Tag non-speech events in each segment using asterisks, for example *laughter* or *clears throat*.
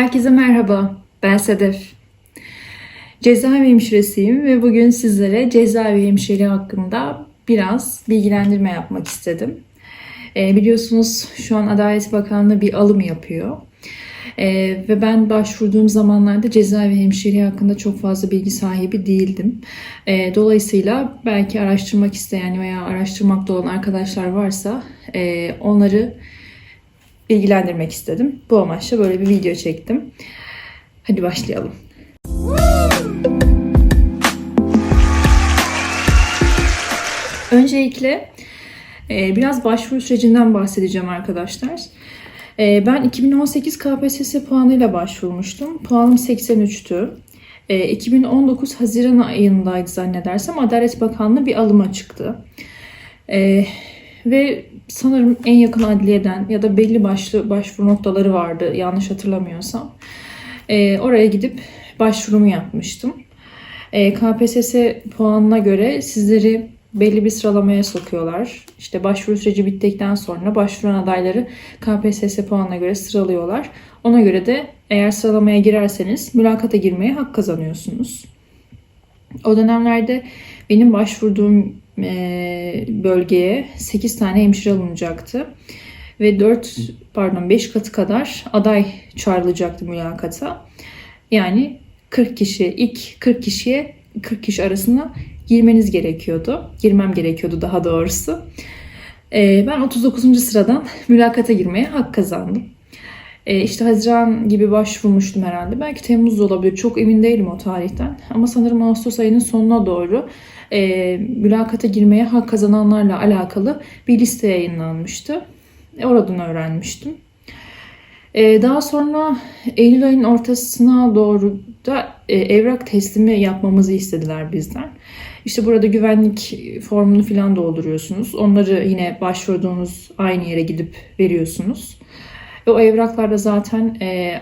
Herkese merhaba, ben Sedef. Cezaevi hemşiresiyim ve bugün sizlere cezaevi hemşireliği hakkında biraz bilgilendirme yapmak istedim. Ee, biliyorsunuz şu an Adalet Bakanlığı bir alım yapıyor. Ee, ve ben başvurduğum zamanlarda cezaevi hemşireliği hakkında çok fazla bilgi sahibi değildim. Ee, dolayısıyla belki araştırmak isteyen veya araştırmakta olan arkadaşlar varsa e, onları bilgilendirmek istedim. Bu amaçla böyle bir video çektim. Hadi başlayalım. Öncelikle e, biraz başvuru sürecinden bahsedeceğim arkadaşlar. E, Ben 2018 KPSS puanıyla başvurmuştum. Puanım 83'tü. E, 2019 Haziran ayındaydı zannedersem Adalet Bakanlığı bir alıma çıktı. Ve sanırım en yakın adliyeden ya da belli başlı başvuru noktaları vardı yanlış hatırlamıyorsam. E, oraya gidip başvurumu yapmıştım. E, KPSS puanına göre sizleri belli bir sıralamaya sokuyorlar. İşte başvuru süreci bittikten sonra başvuran adayları KPSS puanına göre sıralıyorlar. Ona göre de eğer sıralamaya girerseniz mülakata girmeye hak kazanıyorsunuz. O dönemlerde benim başvurduğum bölgeye 8 tane hemşire alınacaktı. Ve 4 pardon 5 katı kadar aday çağrılacaktı mülakata. Yani 40 kişi ilk 40 kişiye 40 kişi arasına girmeniz gerekiyordu. Girmem gerekiyordu daha doğrusu. E, ben 39. sıradan mülakata girmeye hak kazandım. E, işte Haziran gibi başvurmuştum herhalde. Belki Temmuz olabilir. Çok emin değilim o tarihten. Ama sanırım Ağustos ayının sonuna doğru e, mülakata girmeye hak kazananlarla alakalı bir liste yayınlanmıştı. E, oradan öğrenmiştim. E, daha sonra Eylül ayının ortasına doğru da e, evrak teslimi yapmamızı istediler bizden. İşte burada güvenlik formunu falan dolduruyorsunuz. Onları yine başvurduğunuz aynı yere gidip veriyorsunuz. Ve o evraklar da zaten e,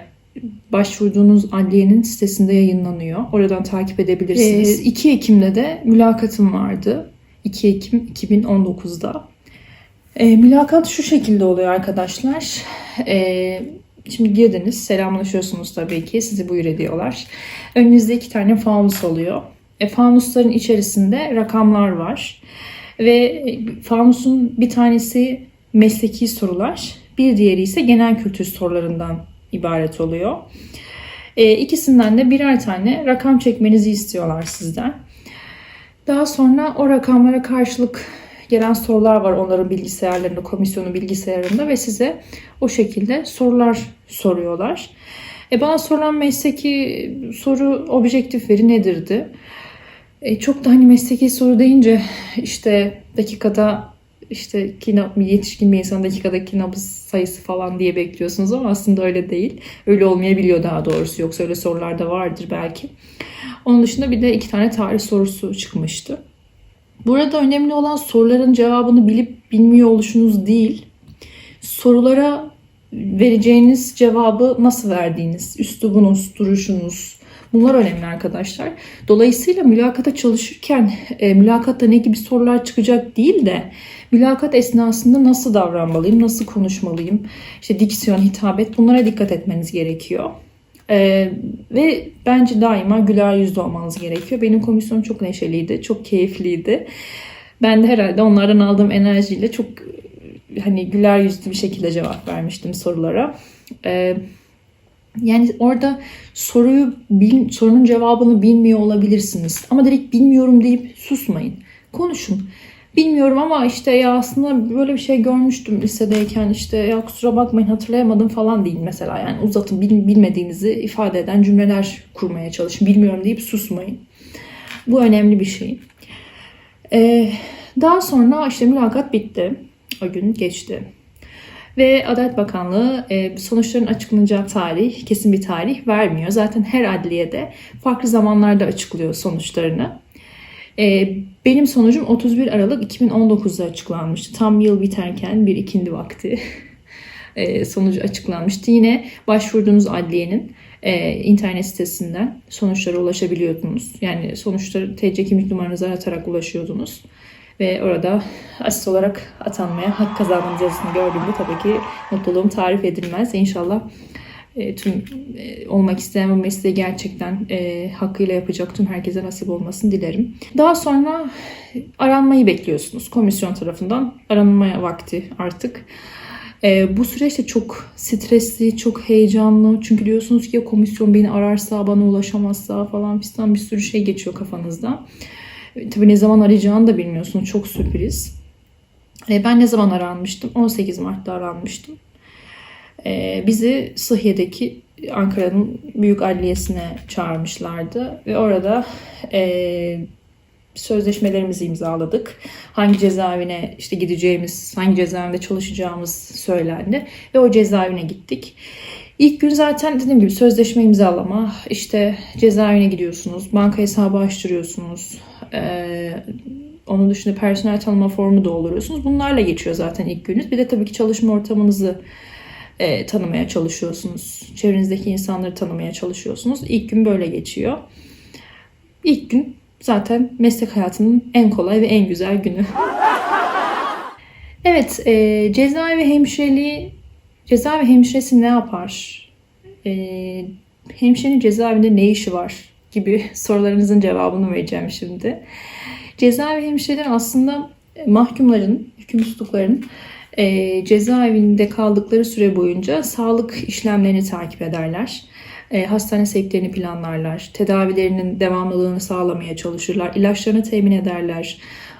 başvurduğunuz adliyenin sitesinde yayınlanıyor. Oradan takip edebilirsiniz. E, 2 Ekim'de de mülakatım vardı. 2 Ekim 2019'da. E, mülakat şu şekilde oluyor arkadaşlar. E, şimdi girdiniz, selamlaşıyorsunuz tabii ki. Sizi buyur ediyorlar. Önünüzde iki tane fanus oluyor. E, fanusların içerisinde rakamlar var. Ve fanusun bir tanesi mesleki sorular, bir diğeri ise genel kültür sorularından ibaret oluyor. E, ikisinden de birer tane rakam çekmenizi istiyorlar sizden. Daha sonra o rakamlara karşılık gelen sorular var onların bilgisayarlarında, komisyonun bilgisayarında ve size o şekilde sorular soruyorlar. E bana sorulan mesleki soru objektif veri nedirdi? E çok da hani mesleki soru deyince işte dakikada işte kina, yetişkin bir insan dakikadaki nabız sayısı falan diye bekliyorsunuz ama aslında öyle değil. Öyle olmayabiliyor daha doğrusu. Yoksa öyle sorular da vardır belki. Onun dışında bir de iki tane tarih sorusu çıkmıştı. Burada önemli olan soruların cevabını bilip bilmiyor oluşunuz değil. Sorulara vereceğiniz cevabı nasıl verdiğiniz, üslubunuz, duruşunuz, Bunlar önemli arkadaşlar. Dolayısıyla mülakata çalışırken e, mülakatta ne gibi sorular çıkacak değil de mülakat esnasında nasıl davranmalıyım, nasıl konuşmalıyım, işte diksiyon, hitabet bunlara dikkat etmeniz gerekiyor. Ee, ve bence daima güler yüzlü olmanız gerekiyor. Benim komisyon çok neşeliydi, çok keyifliydi. Ben de herhalde onlardan aldığım enerjiyle çok hani güler yüzlü bir şekilde cevap vermiştim sorulara. Ee, yani orada soruyu bil, sorunun cevabını bilmiyor olabilirsiniz. Ama direkt bilmiyorum deyip susmayın. Konuşun. Bilmiyorum ama işte ya aslında böyle bir şey görmüştüm lisedeyken işte ya kusura bakmayın hatırlayamadım falan değil mesela. Yani uzatın bil, bilmediğinizi ifade eden cümleler kurmaya çalışın. Bilmiyorum deyip susmayın. Bu önemli bir şey. Ee, daha sonra işte mülakat bitti. O gün geçti. Ve Adalet Bakanlığı e, sonuçların açıklanacağı tarih, kesin bir tarih vermiyor. Zaten her adliyede farklı zamanlarda açıklıyor sonuçlarını. E, benim sonucum 31 Aralık 2019'da açıklanmıştı. Tam yıl biterken bir ikindi vakti *laughs* e, sonucu açıklanmıştı. Yine başvurduğunuz adliyenin internet sitesinden sonuçlara ulaşabiliyordunuz. Yani sonuçları TC kimlik numaranızı aratarak ulaşıyordunuz. Ve orada asist olarak atanmaya hak kazandığım yazısını gördüğümde tabii ki mutluluğum tarif edilmez. İnşallah e, tüm e, olmak isteyen bu mesleği gerçekten e, hakkıyla yapacak tüm herkese nasip olmasını dilerim. Daha sonra aranmayı bekliyorsunuz komisyon tarafından. Aranmaya vakti artık. E, bu süreçte çok stresli, çok heyecanlı. Çünkü diyorsunuz ki ya komisyon beni ararsa, bana ulaşamazsa falan fistan bir sürü şey geçiyor kafanızda. E, tabii ne zaman arayacağını da bilmiyorsunuz. Çok sürpriz. E, ben ne zaman aranmıştım? 18 Mart'ta aranmıştım. E, bizi Sıhhiye'deki Ankara'nın büyük adliyesine çağırmışlardı. Ve orada e, sözleşmelerimizi imzaladık. Hangi cezaevine işte gideceğimiz, hangi cezaevinde çalışacağımız söylendi. Ve o cezaevine gittik. İlk gün zaten dediğim gibi sözleşme imzalama, işte cezaevine gidiyorsunuz, banka hesabı açtırıyorsunuz, ee, onun dışında personel tanıma formu dolduruyorsunuz. Bunlarla geçiyor zaten ilk gününüz. Bir de tabii ki çalışma ortamınızı e, tanımaya çalışıyorsunuz. Çevrenizdeki insanları tanımaya çalışıyorsunuz. İlk gün böyle geçiyor. İlk gün zaten meslek hayatının en kolay ve en güzel günü. *laughs* evet, e, cezaevi hemşireliği, cezaevi hemşiresi ne yapar? E, hemşirenin cezaevinde ne işi var? gibi *laughs* sorularınızın cevabını vereceğim şimdi. Cezaevi hemşireleri aslında mahkumların, hüküm tutukların e, cezaevinde kaldıkları süre boyunca sağlık işlemlerini takip ederler. E, hastane sevklerini planlarlar. Tedavilerinin devamlılığını sağlamaya çalışırlar. ilaçlarını temin ederler.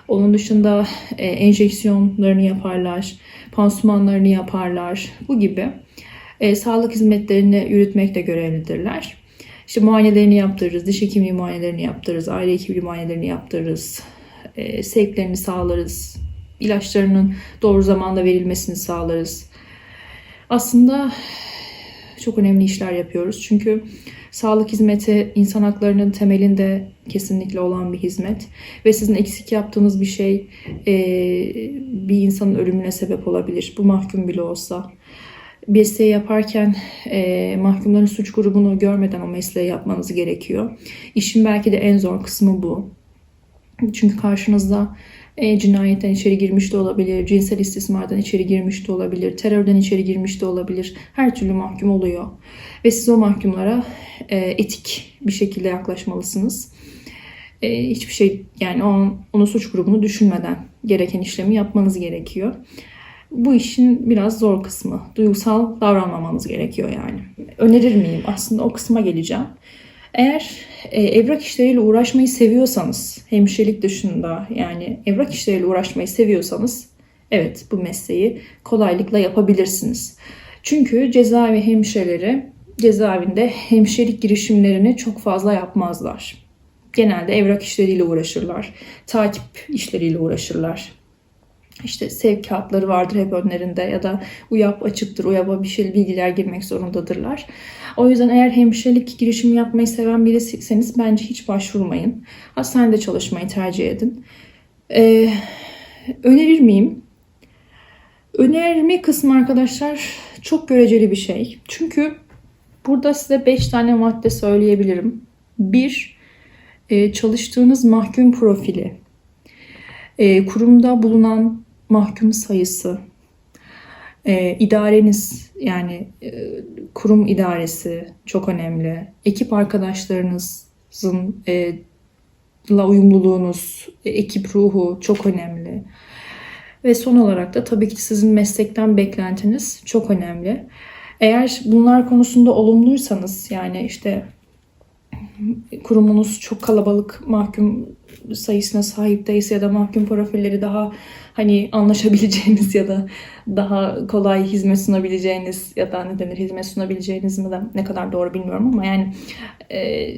Onun dışında e, enjeksiyonlarını yaparlar. Pansumanlarını yaparlar. Bu gibi e, sağlık hizmetlerini yürütmekle görevlidirler. İşte muayenelerini yaptırırız, diş hekimliği muayenelerini yaptırırız, aile hekimliği muayenelerini yaptırırız, e, sevklerini sağlarız, ilaçlarının doğru zamanda verilmesini sağlarız. Aslında çok önemli işler yapıyoruz. Çünkü sağlık hizmeti insan haklarının temelinde kesinlikle olan bir hizmet. Ve sizin eksik yaptığınız bir şey e, bir insanın ölümüne sebep olabilir. Bu mahkum bile olsa. Mesleği yaparken e, mahkumların suç grubunu görmeden o mesleği yapmanız gerekiyor. İşin belki de en zor kısmı bu. Çünkü karşınızda e, cinayetten içeri girmiş de olabilir, cinsel istismardan içeri girmiş de olabilir, terörden içeri girmiş de olabilir. Her türlü mahkum oluyor. Ve siz o mahkumlara e, etik bir şekilde yaklaşmalısınız. E, hiçbir şey yani o, onu suç grubunu düşünmeden gereken işlemi yapmanız gerekiyor. Bu işin biraz zor kısmı. Duygusal davranmamanız gerekiyor yani. Önerir miyim? Aslında o kısma geleceğim. Eğer e, evrak işleriyle uğraşmayı seviyorsanız, hemşirelik dışında yani evrak işleriyle uğraşmayı seviyorsanız evet bu mesleği kolaylıkla yapabilirsiniz. Çünkü cezaevi hemşireleri cezaevinde hemşirelik girişimlerini çok fazla yapmazlar. Genelde evrak işleriyle uğraşırlar, takip işleriyle uğraşırlar. İşte sevkiyatları vardır hep önlerinde ya da UYAP açıktır, UYAP'a bir şey bilgiler girmek zorundadırlar. O yüzden eğer hemşirelik girişimi yapmayı seven birisiyseniz bence hiç başvurmayın. Hastanede çalışmayı tercih edin. Ee, önerir miyim? Önerme kısmı arkadaşlar çok göreceli bir şey. Çünkü burada size 5 tane madde söyleyebilirim. 1. E, çalıştığınız mahkum profili. E, kurumda bulunan mahkum sayısı, e, idareniz yani e, kurum idaresi çok önemli. Ekip arkadaşlarınızın e, la uyumluluğunuz, e, ekip ruhu çok önemli. Ve son olarak da tabii ki sizin meslekten beklentiniz çok önemli. Eğer bunlar konusunda olumluysanız yani işte kurumunuz çok kalabalık mahkum sayısına sahip değilse ya da mahkum profilleri daha hani anlaşabileceğiniz ya da daha kolay hizmet sunabileceğiniz ya da ne denir hizmet sunabileceğiniz mi de ne kadar doğru bilmiyorum ama yani e,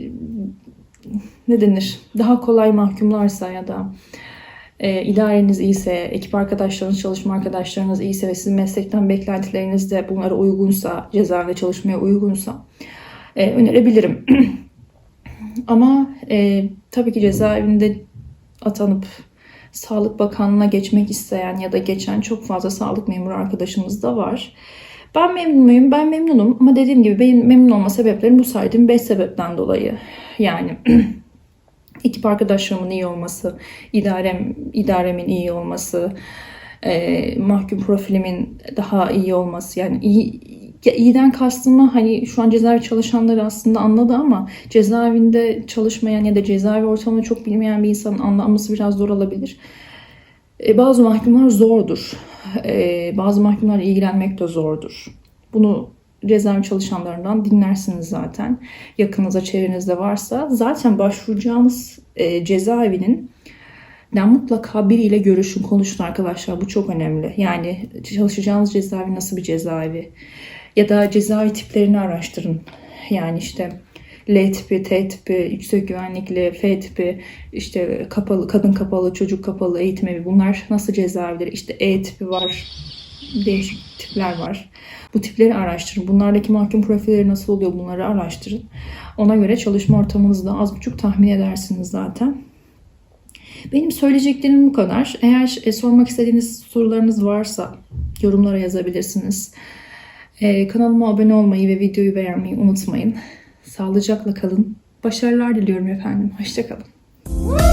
ne denir daha kolay mahkumlarsa ya da e, idareniz iyiyse, ekip arkadaşlarınız, çalışma arkadaşlarınız iyiyse ve sizin meslekten beklentileriniz de bunlara uygunsa, cezaevinde çalışmaya uygunsa e, önerebilirim. *clears throat* Ama e, tabii ki cezaevinde atanıp Sağlık Bakanlığı'na geçmek isteyen ya da geçen çok fazla sağlık memuru arkadaşımız da var. Ben memnun muyum? Ben memnunum ama dediğim gibi benim memnun olma sebeplerim bu saydığım 5 sebepten dolayı. Yani *clears throat* ekip arkadaşlarımın iyi olması, idarem, idaremin iyi olması, e, mahkum profilimin daha iyi olması yani iyi ya iyiden kastımı hani şu an cezaevi çalışanları aslında anladı ama cezaevinde çalışmayan ya da cezaevi ortamını çok bilmeyen bir insanın anlaması biraz zor olabilir. E, bazı mahkumlar zordur. E, bazı mahkumlarla ilgilenmek de zordur. Bunu cezaevi çalışanlarından dinlersiniz zaten. Yakınınızda, çevrenizde varsa. Zaten başvuracağınız e, cezaevinin den mutlaka biriyle görüşün, konuşun arkadaşlar. Bu çok önemli. Yani çalışacağınız cezaevi nasıl bir cezaevi? Ya da cezaevi tiplerini araştırın. Yani işte L tipi, T tipi, yüksek güvenlikli, F tipi, işte kapalı, kadın kapalı, çocuk kapalı, eğitim evi bunlar nasıl cezaevleri? İşte E tipi var, değişik tipler var. Bu tipleri araştırın. Bunlardaki mahkum profilleri nasıl oluyor bunları araştırın. Ona göre çalışma ortamınızı da az buçuk tahmin edersiniz zaten. Benim söyleyeceklerim bu kadar. Eğer e, sormak istediğiniz sorularınız varsa yorumlara yazabilirsiniz. E, kanalıma abone olmayı ve videoyu beğenmeyi unutmayın. Sağlıcakla kalın. Başarılar diliyorum efendim. Hoşçakalın.